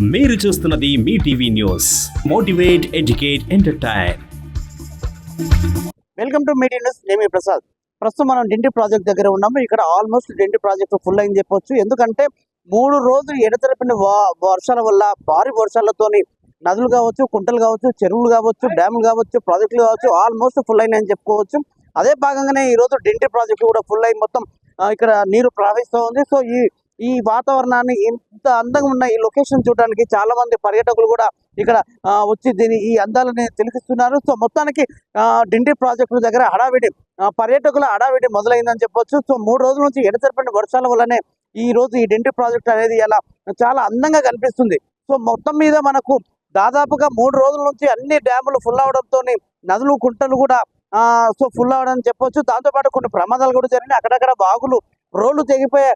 మీరు చూస్తున్నది మీ TV news. Motivate educate entertain. Welcome to media news. Nemi Prasad. ప్రస్తుతం మనం డిండి ప్రాజెక్ట్ దగ్గర ఉన్నాము. ఇక్కడ ఆల్మోస్ట్ డిండి ప్రాజెక్ట్ ఫుల్ అయింది చెప్పొచ్చు. ఎందుకంటే మూడు రోజులు ఎడతెరపిన వర్షాల వల్ల భారీ వర్షాలతోని నదులు కావచ్చు కుంటలు కావచ్చు చెరువులు కావచ్చు డ్యాములు కావచ్చు ప్రాజెక్టులు కావచ్చు ఆల్మోస్ట్ ఫుల్ అయినాయని చెప్పుకోవచ్చు. అదే భాగంగానే ఈ రోజు ప్రాజెక్టు ప్రాజెక్ట్ కూడా ఫుల్ అయి మొత్తం ఇక్కడ నీరు ప్రవహిస్తూ ఉంది. సో ఈ ఈ వాతావరణాన్ని ఎంత అందంగా ఉన్న ఈ లొకేషన్ చూడడానికి చాలా మంది పర్యాటకులు కూడా ఇక్కడ వచ్చి దీని ఈ అందాలని తిలకిస్తున్నారు సో మొత్తానికి డిండి ప్రాజెక్టు దగ్గర హడావిడి పర్యాటకుల హడావిడి మొదలైందని చెప్పొచ్చు. సో మూడు రోజుల నుంచి ఎడతెరపడిన వర్షాల వల్లనే ఈ రోజు ఈ డిండి ప్రాజెక్ట్ అనేది ఇలా చాలా అందంగా కనిపిస్తుంది. సో మొత్తం మీద మనకు దాదాపుగా మూడు రోజుల నుంచి అన్ని డ్యాములు ఫుల్ అవడంతో నదులు కుంటలు కూడా సో ఫుల్ అవడం చెప్పొచ్చు. దాంతోపాటు కొన్ని ప్రమాదాలు కూడా జరిగినాయి. అక్కడక్కడ బాగులు రోడ్లు తెగిపోయే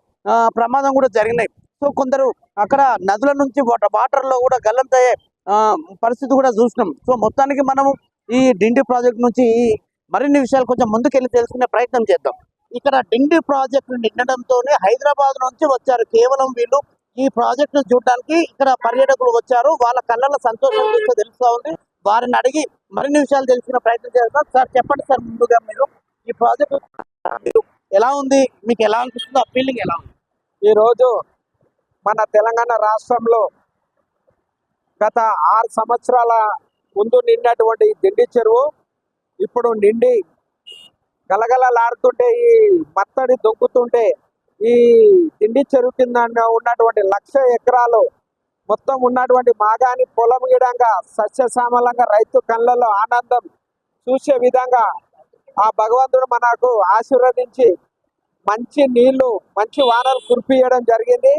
ప్రమాదం కూడా జరిగినాయి. సో కొందరు అక్కడ నదుల నుంచి వాటర్లో కూడా గల్లంతయ్యే ఆ, పరిస్థితి కూడా చూసినాం. సో మొత్తానికి మనము ఈ డిండి ప్రాజెక్ట్ నుంచి ఈ మరిన్ని విషయాలు కొంచెం ముందుకెళ్ళి తెలుసుకునే ప్రయత్నం చేద్దాం. ఇక్కడ డిండి ప్రాజెక్టు నిండడంతో హైదరాబాద్ నుంచి వచ్చారు. కేవలం వీళ్ళు ఈ ప్రాజెక్ట్ చూడడానికి ఇక్కడ పర్యాటకులు వచ్చారు. వాళ్ళ కళ్ళలో సంతోషం చూస్తే తెలుస్తూ ఉంది. వారిని అడిగి మరిన్ని విషయాలు తెలుసుకునే ప్రయత్నం చేస్తాం సార్ చెప్పండి సార్ ముందుగా మీరు. ఈ ప్రాజెక్ట్ మీరు ఎలా ఉంది? మీకు ఎలా అనిపిస్తుంది ఆ ఫీలింగ్ ఎలా ఉంది? ఈరోజు మన తెలంగాణ రాష్ట్రంలో గత ఆరు సంవత్సరాల ముందు నిండినటువంటి దిండి చెరువు ఇప్పుడు నిండి గలగలలాడుతుంటే ఈ మత్తడి దొక్కుతుంటే ఈ దిండి చెరువు కింద ఉన్నటువంటి లక్ష ఎకరాలు మొత్తం ఉన్నటువంటి మాగాని పొలం గిడంగా సస్యశ్యామలంగా రైతు కళ్ళల్లో ఆనందం చూసే విధంగా ఆ భగవంతుడు మనకు ఆశీర్వదించి మంచి నీళ్ళు మంచి వానలు కురిపియడం జరిగింది.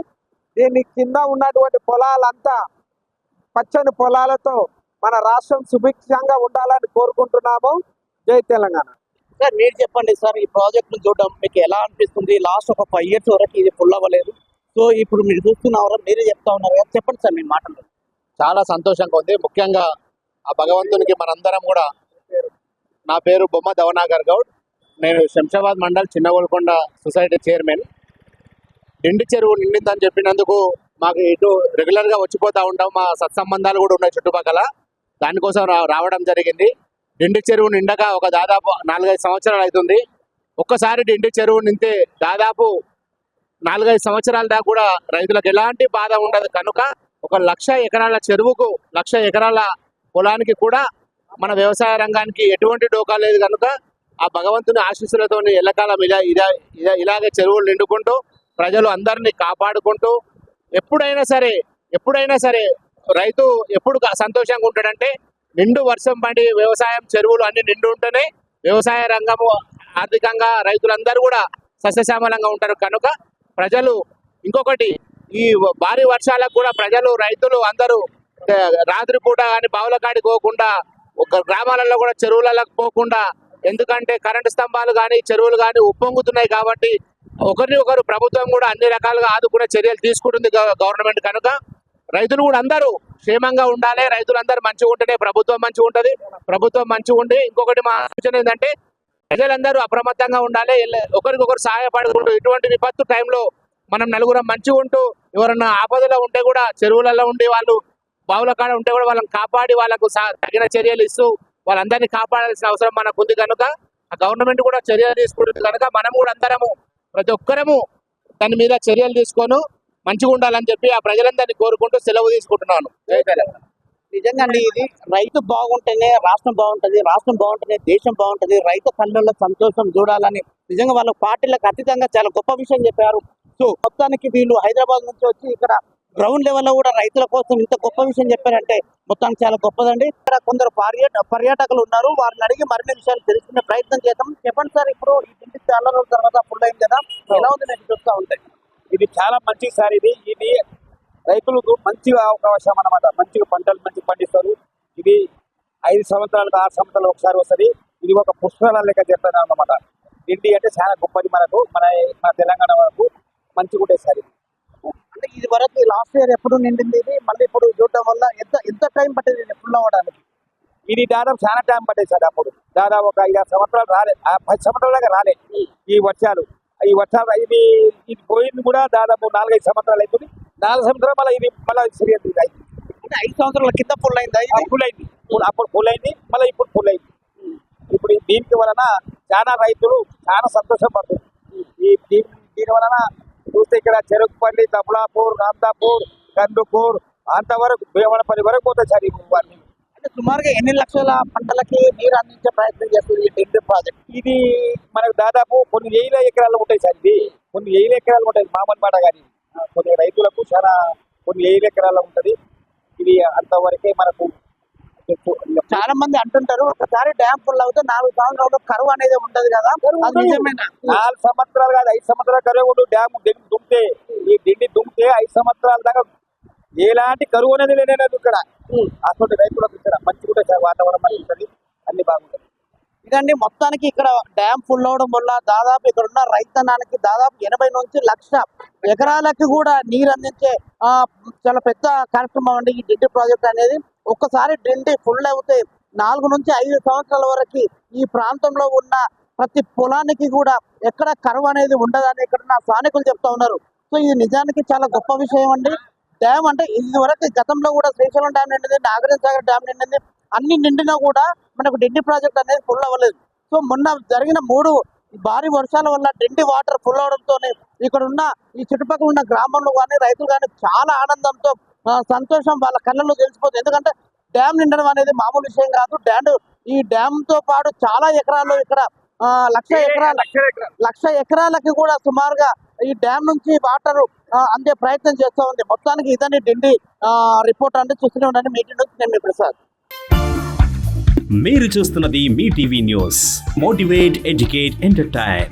దీని కింద ఉన్నటువంటి పొలాలంతా పచ్చని పొలాలతో మన రాష్ట్రం సుభిక్షంగా ఉండాలని కోరుకుంటున్నాము. జై తెలంగాణ. సార్ మీరు చెప్పండి సార్ ఈ ప్రాజెక్ట్ను చూడడం మీకు ఎలా అనిపిస్తుంది? లాస్ట్ ఒక ఫైవ్ ఇయర్స్ వరకు ఇది ఫుల్ అవ్వలేదు. సో ఇప్పుడు మీరు చూస్తున్నారు? మీరే చెప్తా ఉన్నారు చెప్పండి సార్ మీ మాటలు. చాలా సంతోషంగా ఉంది. ముఖ్యంగా ఆ భగవంతునికి మనందరం కూడా నా పేరు బొమ్మ దవనాగర్ గౌడ్. నేను శంషాబాద్ మండల్ చిన్నగోల్కొండ సొసైటీ చైర్మన్. ఎండి చెరువు నిండిందని చెప్పినందుకు మాకు ఇటు రెగ్యులర్గా వచ్చిపోతూ ఉంటాం. మా సత్సంబంధాలు కూడా ఉన్నాయి చుట్టుపక్కల. దానికోసం రావడం జరిగింది. డిండి చెరువు నిండక ఒక దాదాపు నాలుగైదు సంవత్సరాలు అవుతుంది. ఒక్కసారి డిండి చెరువు నింతే దాదాపు నాలుగైదు సంవత్సరాల దాకా కూడా రైతులకు ఎలాంటి బాధ ఉండదు. కనుక ఒక లక్ష ఎకరాల చెరువుకు లక్ష ఎకరాల పొలానికి కూడా మన వ్యవసాయ రంగానికి ఎటువంటి డోకా లేదు కనుక ఆ భగవంతుని ఆశీస్సులతో ఎల్లకాలం ఇలా ఇలా ఇలాగే చెరువులు నిండుకుంటూ ప్రజలు అందరినీ కాపాడుకుంటూ ఎప్పుడైనా సరే ఎప్పుడైనా సరే రైతు ఎప్పుడు సంతోషంగా ఉంటాడంటే నిండు వర్షం పడి వ్యవసాయం చెరువులు అన్ని నిండు ఉంటేనే వ్యవసాయ రంగము ఆర్థికంగా రైతులందరూ కూడా సస్యశ్యామలంగా ఉంటారు. కనుక ప్రజలు ఇంకొకటి ఈ భారీ వర్షాలకు కూడా ప్రజలు రైతులు అందరూ రాత్రిపూట కానీ బావుల కాడికి పోకుండా ఒక గ్రామాలలో కూడా చెరువులకు పోకుండా ఎందుకంటే కరెంటు స్తంభాలు కానీ చెరువులు కానీ ఉప్పొంగుతున్నాయి కాబట్టి ఒకరిని ఒకరు ప్రభుత్వం కూడా అన్ని రకాలుగా ఆదుకునే చర్యలు తీసుకుంటుంది గవర్నమెంట్ కనుక. రైతులు కూడా అందరూ క్షేమంగా ఉండాలి. రైతులందరూ మంచిగా ఉంటేనే ప్రభుత్వం మంచిగా ఉంటుంది. ప్రభుత్వం మంచిగా ఉండి ఇంకొకటి మా ఆలోచన ఏంటంటే ప్రజలందరూ అప్రమత్తంగా ఉండాలి. ఒకరికొకరు సహాయపడుకుంటూ ఇటువంటి విపత్తు టైంలో మనం నలుగురం మంచిగా ఉంటూ ఎవరన్నా ఆపదలో ఉంటే కూడా చెరువులలో ఉండి వాళ్ళు బావుల కాడ ఉంటే కూడా వాళ్ళని కాపాడి వాళ్ళకు తగిన చర్యలు ఇస్తూ వాళ్ళందరినీ కాపాడాల్సిన అవసరం మనకు ఉంది కనుక ఆ గవర్నమెంట్ కూడా చర్యలు తీసుకుంటుంది కనుక మనం కూడా అందరము ప్రతి ఒక్కరము దాని మీద చర్యలు తీసుకొని మంచిగా ఉండాలని చెప్పి ఆ ప్రజలందరినీ కోరుకుంటూ సెలవు తీసుకుంటున్నాను. నిజంగా అండి ఇది రైతు బాగుంటేనే రాష్ట్రం బాగుంటది రాష్ట్రం బాగుంటేనే దేశం బాగుంటది రైతు కళ్ళల్లో సంతోషం చూడాలని నిజంగా వాళ్ళ పార్టీలకు అతీతంగా చాలా గొప్ప విషయం చెప్పారు. సో మొత్తానికి వీళ్ళు హైదరాబాద్ నుంచి వచ్చి ఇక్కడ గ్రౌండ్ లెవెల్లో కూడా రైతుల కోసం ఇంత గొప్ప విషయం చెప్పారంటే మొత్తానికి చాలా గొప్పదండి. ఇక్కడ కొందరు పర్యాట పర్యాటకులు ఉన్నారు. వారిని అడిగి మరిన్ని విషయాలు తెలుసుకునే ప్రయత్నం చేద్దాం. చెప్పండి సార్ ఇప్పుడు ఈ ఇంటి చాలా రోజుల తర్వాత ఫుల్ అయింది కదా. ఎలా ఉంది నేను చూస్తూ ఉంటాయి ఇది చాలా మంచి సార్ ఇది. ఇది రైతులకు మంచి అవకాశం అన్నమాట. మంచిగా పంటలు మంచిగా పండిస్తారు. ఇది ఐదు సంవత్సరాలకు ఆరు సంవత్సరాలు ఒకసారి వస్తుంది. ఇది ఒక పుష్పాల లెక్క చెప్తాను అన్నమాట. ఇండి అంటే చాలా గొప్పది మనకు. మన మన తెలంగాణ వరకు మంచిగా ఉంటాయి సార్ ఇది. వరకు లాస్ట్ ఇయర్ ఎప్పుడు నిండింది ఇది? మళ్ళీ ఇప్పుడు చూడడం వల్ల ఎంత ఎంత టైం పట్టింది ఫుల్ అవ్వడానికి? ఇది దాదాపు చాలా టైం పట్టేది సార్ అప్పుడు. దాదాపు ఒక ఐదు సంవత్సరాలు రాలే. ఆ పది సంవత్సరాల దాకా రాలే ఈ వర్షాలు. ఈ వర్షాలు ఇది ఇది పోయింది కూడా దాదాపు నాలుగైదు సంవత్సరాలు అవుతుంది నాలుగు సంవత్సరాలు మళ్ళీ ఇది మళ్ళీ ఇది అయింది అంటే ఐదు సంవత్సరాల కింద ఫుల్ అయిందా? ఫుల్ అయింది. అప్పుడు ఫుల్ అయింది మళ్ళీ ఇప్పుడు ఫుల్ అయింది. ఇప్పుడు దీనికి వలన చాలా రైతులు చాలా సంతోషపడుతుంది ఈ దీని దీని వలన చూస్తే ఇక్కడ చెరుకుపల్లి తబలాపూర్ రామ్దాపూర్ కందుకూర్ అంతవరకు భీమనపల్లి వరకు పోతుంది సార్ ఈ వారిని అంటే సుమారుగా ఎన్ని లక్షల పంటలకి నీరు అందించే ప్రయత్నం చేస్తుంది డిండి ప్రాజెక్ట్? ఇది మనకు దాదాపు కొన్ని వేల ఎకరాలు ఉంటాయి సార్ ఇది. కొన్ని వేల ఎకరాలు ఉంటాయి. మామూలు మాట కానీ కొన్ని రైతులకు చాలా కొన్ని వేల ఎకరాలు ఉంటది. ఇది అంతవరకే మనకు చాలా మంది అంటుంటారు ఒకసారి డ్యామ్ ఫుల్ అవుతే నాలుగు సంవత్సరాలు కరువు అనేది ఉండదు కదా. అది నిజమేనా? నాలుగు సంవత్సరాలు కాదు ఐదు సంవత్సరాలు కరువు ఉండు డ్యామ్ దిండి దుమ్మితే ఈ దిండి దుమ్మితే ఐదు సంవత్సరాల దాకా ఎలాంటి కరువు అనేది లేనేలేదు ఇక్కడ. అటువంటి రైతులకు ఇక్కడ మంచి కూడా వాతావరణం ఉంటుంది. అన్ని బాగుంటుంది. ఇదండి మొత్తానికి ఇక్కడ డ్యామ్ ఫుల్ అవడం వల్ల దాదాపు ఇక్కడ ఉన్న రైతన్నానికి దాదాపు ఎనభై నుంచి లక్ష ఎకరాలకి కూడా నీరు అందించే ఆ, చాలా పెద్ద కార్యక్రమం అండి ఈ డిండి ప్రాజెక్ట్ అనేది. ఒక్కసారి డిండి ఫుల్ అవుతే నాలుగు నుంచి ఐదు సంవత్సరాల వరకు ఈ ప్రాంతంలో ఉన్న ప్రతి పొలానికి కూడా ఎక్కడ కరువు అనేది ఉండదని ఇక్కడ నా స్థానికులు చెప్తా ఉన్నారు. సో ఇది నిజానికి చాలా గొప్ప విషయం అండి. డ్యామ్ అంటే ఇది వరకు గతంలో కూడా శ్రీశైలం డ్యామ్ నిండింది నాగార్జున సాగర్ డ్యామ్ నిండింది. అన్ని నిండినా కూడా మనకు డిండి ప్రాజెక్ట్ అనేది ఫుల్ అవ్వలేదు. సో మొన్న జరిగిన మూడు భారీ వర్షాల వల్ల డిండి వాటర్ ఫుల్ అవడంతో ఇక్కడ ఉన్న ఈ చుట్టుపక్కల ఉన్న గ్రామంలో కానీ రైతులు కానీ చాలా ఆనందంతో సంతోషం వాళ్ళ కళ్ళలో తెలిసిపోతుంది. ఎందుకంటే డ్యామ్ నిండడం అనేది మామూలు విషయం కాదు. డ్యామ్ ఈ డ్యామ్తో పాటు చాలా ఎకరాలు ఇక్కడ లక్ష ఎకరాల లక్ష ఎకరాలకి కూడా సుమారుగా ఈ డ్యామ్ నుంచి వాటర్ అందే ప్రయత్నం చేస్తూ ఉంది. మొత్తానికి ఇదని డిండి రిపోర్ట్ అంటే చూస్తూనే ఉండండి. మీటింగ్ నుంచి నేను మీ ప్రసాద్. మీరు చూస్తున్నది మీ TV news. Motivate educate entertain